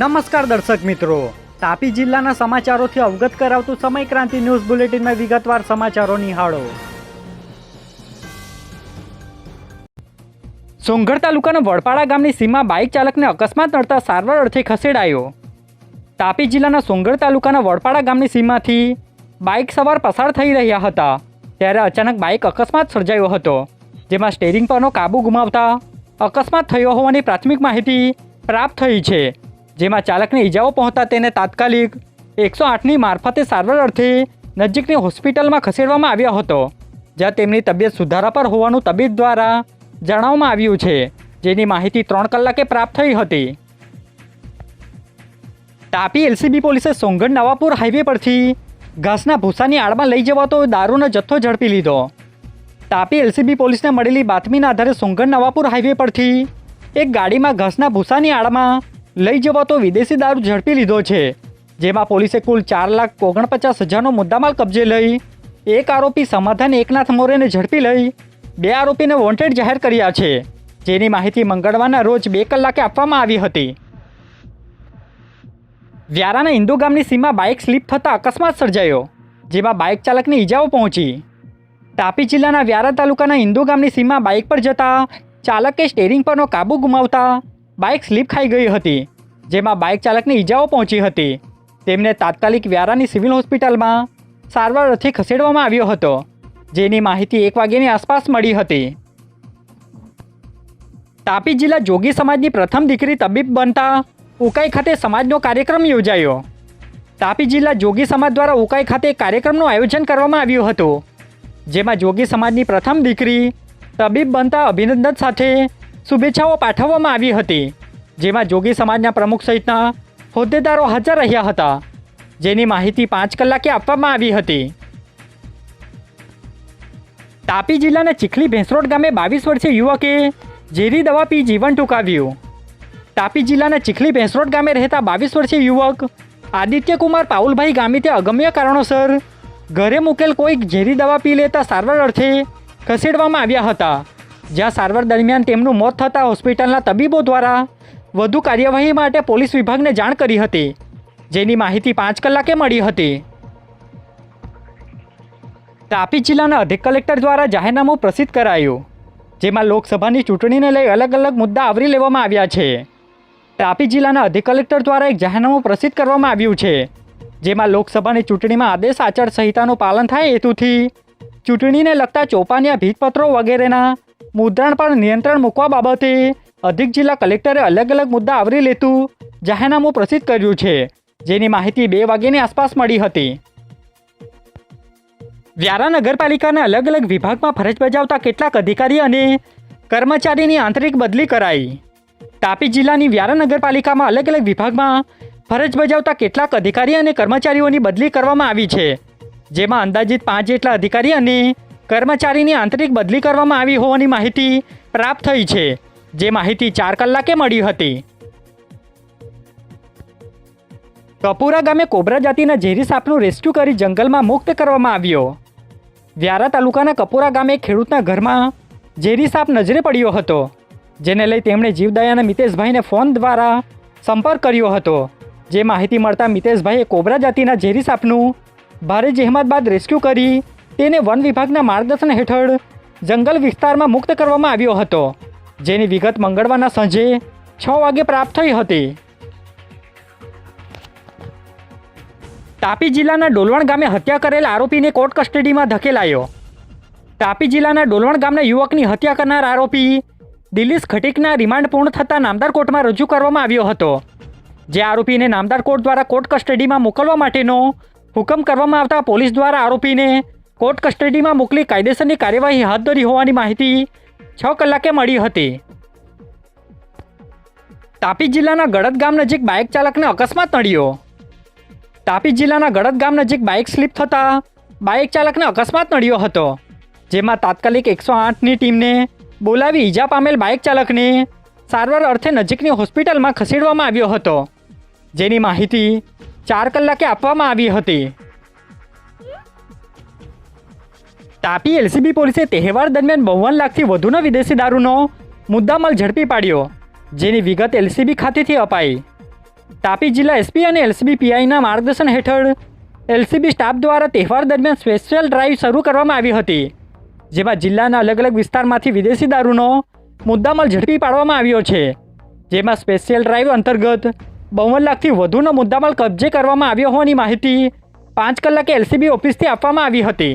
નમસ્કાર દર્શક મિત્રો. તાપી જિલ્લાના સમાચારોથી અવગત કરાવતું સમય ક્રાંતિ ન્યૂઝ બુલેટિનમાં વિગતવાર સમાચારો નિહાળો. સોંગઢ તાલુકાના વડપાડા ગામની સીમા બાઇક ચાલકને અકસ્માત નડતા સારવાર અર્થે ખસેડાયો. તાપી જિલ્લાના સોંગઢ તાલુકાના વડપાડા ગામની સીમાથી બાઇક સવાર પસાર થઈ રહ્યા હતા, ત્યારે અચાનક બાઇક અકસ્માત સર્જાયો હતો, જેમાં સ્ટેરિંગ પરનો કાબુ ગુમાવતા અકસ્માત થયો હોવાની પ્રાથમિક માહિતી પ્રાપ્ત થઈ છે. જેમાં ચાલકને ઈજાઓ પહોંચતા તેને તાત્કાલિક એકસો આઠની મારફતે સારવાર અર્થે નજીકની હોસ્પિટલમાં ખસેડવામાં આવ્યો હતો, જ્યાં તેમની તબિયત સુધારા પર હોવાનું તબીબ દ્વારા જણાવવામાં આવ્યું છે, જેની માહિતી ત્રણ કલાકે પ્રાપ્ત થઈ હતી. તાપી એલસીબી પોલીસે સોંગઢ નવાપુર હાઈવે પરથી ઘાસના ભૂસાની આડમાં લઈ જવાતો દારૂનો જથ્થો ઝડપી લીધો. તાપી એલસીબી પોલીસને મળેલી બાતમીના આધારે સોંગઢ નવાપુર હાઈવે પરથી એક ગાડીમાં ઘાસના ભૂસાની આડમાં લઈ જવાતો વિદેશી દારૂ ઝડપી લીધો છે. જેમાં પોલીસે કુલ ચાર લાખ ઓગણપચાસ હજારનો મુદ્દામાલ કબજે લઈ, એક આરોપી સમાધાન એકનાથ મોરેને ઝડપી લઈ, બે આરોપીને વોન્ટેડ જાહેર કર્યા છે. જેની માહિતી મંગળવારના રોજ બે કલાકે આપવામાં આવી હતી. વ્યારાના ઇન્દુ ગામની સીમા બાઇક સ્લીપ થતાં અકસ્માત સર્જાયો, જેમાં બાઇક ચાલકને ઈજાઓ પહોંચી. તાપી જિલ્લાના વ્યારા તાલુકાના ઇન્દુ ગામની સીમા બાઇક પર જતા ચાલકે સ્ટેરિંગ પરનો કાબુ ગુમાવતા બાઇક સ્લીપ ખાઈ ગઈ હતી, જેમાં બાઇક ચાલકને ઈજાઓ પહોંચી હતી. તેમને તાત્કાલિક વ્યારાની સિવિલ હોસ્પિટલમાં સારવાર અર્થે ખસેડવામાં આવ્યો હતો, જેની માહિતી એક વાગ્યાની આસપાસ મળી હતી. તાપી જિલ્લા જોગી સમાજની પ્રથમ દીકરી તબીબ બનતા ઉકાઈ ખાતે સમાજનો કાર્યક્રમ યોજાયો. તાપી જિલ્લા જોગી સમાજ દ્વારા ઉકાઈ ખાતે કાર્યક્રમનું આયોજન કરવામાં આવ્યું હતું, જેમાં જોગી સમાજની પ્રથમ દીકરી તબીબ બનતા અભિનંદન સાથે શુભેચ્છાઓ પાઠવવામાં આવી હતી, જેમાં જોગી સમાજના પ્રમુખ સહિતના હોદ્દેદારો હાજર રહ્યા હતા, જેની માહિતી પાંચ કલાકે આપવામાં આવી હતી. તાપી જિલ્લાના ચીખલી ભેંસરોડ ગામે બાવીસ વર્ષીય યુવકે ઝેરી દવા પી જીવન ટૂંકાવ્યું. તાપી જિલ્લાના ચીખલી ભેંસરોડ ગામે રહેતા બાવીસ વર્ષીય યુવક આદિત્યકુમાર પાઉલભાઈ ગામિતે અગમ્ય કારણોસર ઘરે મૂકેલ કોઈ ઝેરી દવા પી લેતા સારવાર અર્થે ખસેડવામાં આવ્યા હતા. જ્યાં સારવાર દરમિયાન તેમનું મોત થતાં હોસ્પિટલના તબીબો દ્વારા વધુ કાર્યવાહી માટે પોલીસ વિભાગને જાણ કરી હતી. જેની માહિતી પાંચ કલાકે મળી હતી. તાપી જિલ્લાના અધિક કલેક્ટર દ્વારા જાહેરનામું પ્રસિદ્ધ કરાયું, જેમાં લોકસભાની ચૂંટણીને લઈ અલગ અલગ મુદ્દા આવરી લેવામાં આવ્યા છે. તાપી જિલ્લાના અધિક કલેક્ટર દ્વારા એક જાહેરનામું પ્રસિદ્ધ કરવામાં આવ્યું છે, જેમાં લોકસભાની ચૂંટણીમાં આદેશ આચાર સંહિતાનું પાલન થાય હેતુથી ચૂંટણીને લગતા ચોપાનિયા ભીતપત્રો વગેરેના મુદ્રણ પર નિયંત્રણ મૂકવા બાબતે અધિક જિલ્લા કલેક્ટરે અલગ અલગ મુદ્દા આવરી લેતું જાહેરનામું પ્રસિદ્ધ કર્યું છે, જેની માહિતી બે વાગ્યાની આસપાસ મળી હતી. વ્યારા નગરપાલિકાના અલગ અલગ વિભાગમાં ફરજ બજાવતા કેટલાક અધિકારી અને કર્મચારીની આંતરિક બદલી કરાઈ. તાપી જિલ્લાની વ્યારા નગરપાલિકામાં અલગ અલગ વિભાગમાં ફરજ બજાવતા કેટલાક અધિકારી અને કર્મચારીઓની બદલી કરવામાં આવી છે, જેમાં અંદાજિત પાંચ જેટલા અધિકારી અને કર્મચારીની આંતરિક બદલી કરવામાં આવી હોવાની માહિતી પ્રાપ્ત થઈ છે, જે માહિતી ચાર કલાકે મળી હતી. કપુરા ગામે કોબરા જાતિના ઝેરી સાપનું રેસ્ક્યુ કરી જંગલમાં મુક્ત કરવામાં આવ્યો. વ્યારા તાલુકાના કપુરા ગામે ખેડૂતના ઘરમાં ઝેરી સાપ નજરે પડ્યો હતો, જેને લઈ તેમણે જીવદયાના મિતેશભાઈને ફોન દ્વારા સંપર્ક કર્યો હતો. જે માહિતી મળતા મિતેશભાઈએ કોબરા જાતિના ઝેરી સાપનું ભારે જહેમત બાદ રેસ્ક્યુ કરી તેને વન વિભાગના માર્ગદર્શન હેઠળ જંગલ વિસ્તારમાં મુક્ત કરવામાં આવ્યો હતો, જેની વિગત મંગળવારના સાંજે છ વાગે પ્રાપ્ત થઈ હતી. તાપી જિલ્લાના ડોલવણ ગામે હત્યા કરેલ આરોપીને કોર્ટ કસ્ટડીમાં ધકેલાયો. તાપી જિલ્લાના ડોલવણ ગામના યુવકની હત્યા કરનાર આરોપી દિલીશ ખટીકના રિમાન્ડ પૂર્ણ થતાં નામદાર કોર્ટમાં રજૂ કરવામાં આવ્યો હતો, જે આરોપીને નામદાર કોર્ટ દ્વારા કોર્ટ કસ્ટડીમાં મોકલવા માટેનો હુકમ કરવામાં આવતા પોલીસ દ્વારા આરોપીને કોર્ટ કસ્ટડીમાં મોકલી કાયદેસરની કાર્યવાહી હાથ ધરી હોવાની માહિતી છ કલાકે મળી હતી. તાપી જિલ્લાના ગળદ ગામ નજીક બાઇક ચાલકને અકસ્માત નડ્યો. તાપી જિલ્લાના ગળદ ગામ નજીક બાઇક સ્લીપ થતાં બાઇક ચાલકને અકસ્માત નડ્યો હતો, જેમાં તાત્કાલિક એકસો આઠની ટીમને બોલાવી ઈજા પામેલ બાઇક ચાલકને સારવાર અર્થે નજીકની હોસ્પિટલમાં ખસેડવામાં આવ્યો હતો. જેની માહિતી ચાર કલાકે આપવામાં આવી હતી. તાપી એલસીબી પોલીસે તહેવાર દરમિયાન બાવન લાખથી વધુનો વિદેશી દારૂનો મુદ્દામાલ ઝડપી પાડ્યો, જેની વિગત એલસીબી ખાતેથી અપાઈ. તાપી જિલ્લા એસપી અને એલસીબી પીઆઈના માર્ગદર્શન હેઠળ એલસીબી સ્ટાફ દ્વારા તહેવાર દરમિયાન સ્પેશિયલ ડ્રાઈવ શરૂ કરવામાં આવી હતી, જેમાં જિલ્લાના અલગ અલગ વિસ્તારમાંથી વિદેશી દારૂનો મુદ્દામાલ ઝડપી પાડવામાં આવ્યો છે, જેમાં સ્પેશિયલ ડ્રાઈવ અંતર્ગત બાવન લાખથી વધુનો મુદ્દામાલ કબજે કરવામાં આવ્યો હોવાની માહિતી પાંચ કલાકે એલસીબી ઓફિસથી આપવામાં આવી હતી.